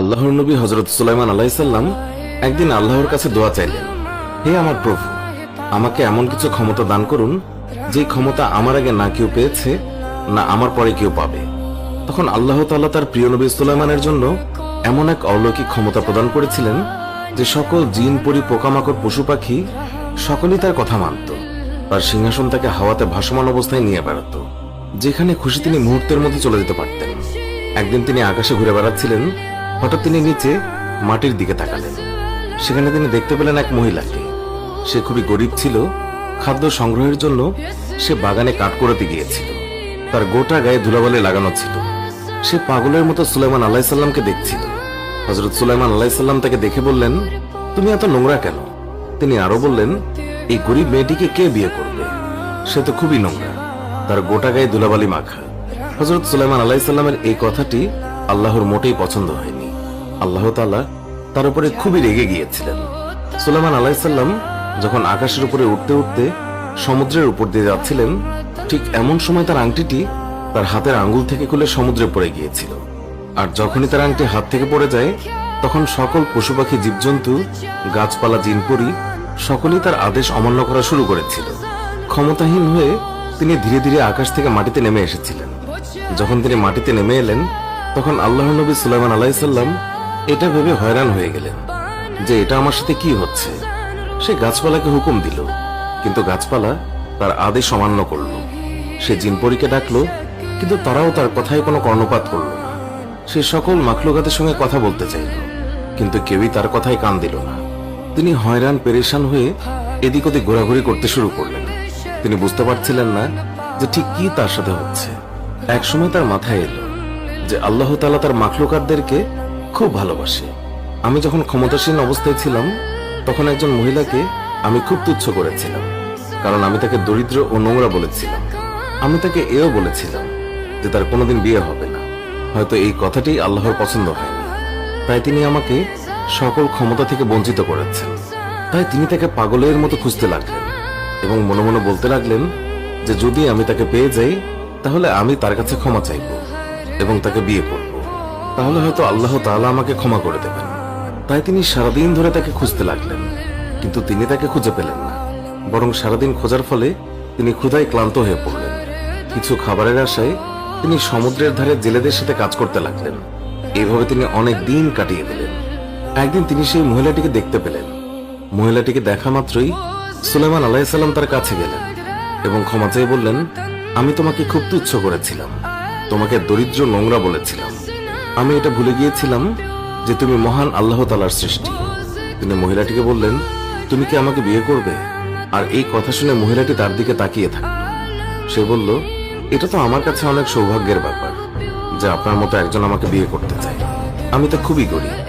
আল্লাহর নবী হজরত সুলাইমান আলাইসাল্লাম একদিন আল্লাহর কাছে দোয়া চাইলেন, হে আমার প্রভু, আমাকে এমন কিছু ক্ষমতা দান করুন, যে ক্ষমতা আমার আগে না কেউ পেয়েছে, না আমার পরে কেউ পাবে। তখন আল্লাহ তাআলা তার প্রিয় নবী সুলাইমানের জন্য এমন এক অলৌকিক ক্ষমতা প্রদান করেছিলেন, যে সকল জিন, পরি, পোকামাকড়, পশু পাখি সকলেই তার কথা মানত তার সিংহাসন তাকে হাওয়াতে ভাসমান অবস্থায় নিয়ে বেড়াতো, যেখানে খুশি তিনি মুহূর্তের মধ্যে চলে যেতে পারতেন। একদিন তিনি আকাশে ঘুরে বেড়াচ্ছিলেন হঠাৎ তিনি নিচে মাটির দিকে তাকালেন। সেখানে তিনি দেখতে পেলেন এক মহিলাকে। সে খুবই গরিব ছিল। খাদ্য সংগ্রহের জন্য সে বাগানে কাঠ করতে গিয়েছিল। তার গোটা গায়ে ধুলাবালি লাগানো ছিল। সে পাগলের মতো সুলাইমান আলাইসাল্লামকে দেখছিল। হজরত সুলাইমান আলাইসাল্লাম তাকে দেখে বললেন, তুমি এত নোংরা কেন? তিনি আরও বললেন, এই গরিব মেয়েটিকে কে বিয়ে করবে? সে তো খুবই নোংরা। তার গোটা গায়ে ধুলাবালি মাখা। হজরত সুলাইমান আলাইসাল্লামের এই কথাটি আল্লাহর মোটেই পছন্দ হয়নি। আল্লাহ তাআলা তার উপরে খুবই রেগে গিয়েছিলেন। সুলাইমান আলাইসাল্লাম যখন আকাশের উপরে উঠতে উঠতে সমুদ্রের উপর দিয়ে যাচ্ছিলেন, ঠিক এমন সময় তার আংটিটি তার হাতের আঙ্গুল থেকে খুলে সমুদ্রে পড়ে গিয়েছিল। আর যখনই তার আংটি হাত থেকে পড়ে যায়, তখন সকল পশু পাখি, জীবজন্তু, গাছপালা, জিনপুরি সকলেই তার আদেশ অমান্য করা শুরু করেছিল। ক্ষমতাহীন হয়ে তিনি ধীরে ধীরে আকাশ থেকে মাটিতে নেমে এসেছিলেন। যখন তিনি মাটিতে নেমে এলেন, তখন আল্লাহ নবী সুলাইমান আলাইসাল্লাম এটা ভেবে হয়রান হয়ে গেলেন যে এটা আমার সাথে কি হচ্ছে। সে গাছপালাকে হুকুম দিল, কিন্তু গাছপালা তার আদেশ অমান্য করল। সে জিনপরীকে ডাকলো, কিন্তু তারাও তার কথায় কোনো কর্ণপাত করল না। সে সকল মাখলুকাতের সঙ্গে কথা বলতে চাইল, কিন্তু কেউই তার কথায় কান দিল না। তিনি হয়রান, পেরেশান হয়ে এদিক ওদিক ঘোরাঘুরি করতে শুরু করলেন। তিনি বুঝতে পারছিলেন না যে ঠিক কি তার সাথে হচ্ছে। এক সময় তার মাথায় এলো যে আল্লাহ তাআলা তার মাখলুকাতদেরকে খুব ভালোবাসে। আমি যখন ক্ষমতাসীন অবস্থায় ছিলাম, তখন একজন মহিলাকে আমি খুব তুচ্ছ করেছিলাম, কারণ আমি তাকে দরিদ্র ও নোংরা বলেছিলাম। আমি তাকে এও বলেছিলাম যে তার কোনোদিন বিয়ে হবে না। হয়তো এই কথাটি আল্লাহর পছন্দ হয়নি। তাই তিনি আমাকে সকল ক্ষমতা থেকে বঞ্চিত করেছেন। তাই তিনি তাকে পাগলের মতো খুঁজতে লাগলেন এবং মনে মনে বলতে লাগলেন যে যদি আমি তাকে পেয়ে যাই, তাহলে আমি তার কাছে ক্ষমা চাইব এবং তাকে বিয়ে করব। তাহলে হয়তো আল্লাহ তাআলা আমাকে ক্ষমা করে দেবেন। তাই তিনি সারাদিন ধরে তাকে খুঁজতে লাগলেন, কিন্তু তিনি তাকে খুঁজে পেলেন না। বরং সারাদিন খোঁজার ফলে তিনি ক্ষুধায় ক্লান্ত হয়ে পড়লেন। কিছু খাবারের আশায় তিনি সমুদ্রের ধারে জেলেদের সাথে কাজ করতে লাগলেন। এভাবে তিনি অনেক দিন কাটিয়ে দিলেন। একদিন তিনি সেই মহিলাটিকে দেখতে পেলেন। মহিলাটিকে দেখা মাত্রই সুলেমান আলাইসাল্লাম তার কাছে গেলেন এবং ক্ষমা চেয়ে বললেন, আমি তোমাকে খুব তুচ্ছ করেছিলাম। তোমাকে দরিদ্র নোংরা বলেছিলাম। আমি এটা ভুলে গিয়েছিলাম যে তুমি মহান আল্লাহ তালার সৃষ্টি। তিনি মহিলাটিকে বললেন, তুমি কি আমাকে বিয়ে করবে? আর এই কথা শুনে মহিলাটি তার দিকে তাকিয়ে থাকে। সে বলল, এটা তো আমার কাছে অনেক সৌভাগ্যের ব্যাপার যে আপনার মতো একজন আমাকে বিয়ে করতে চায়। আমি তো খুবই গরিব।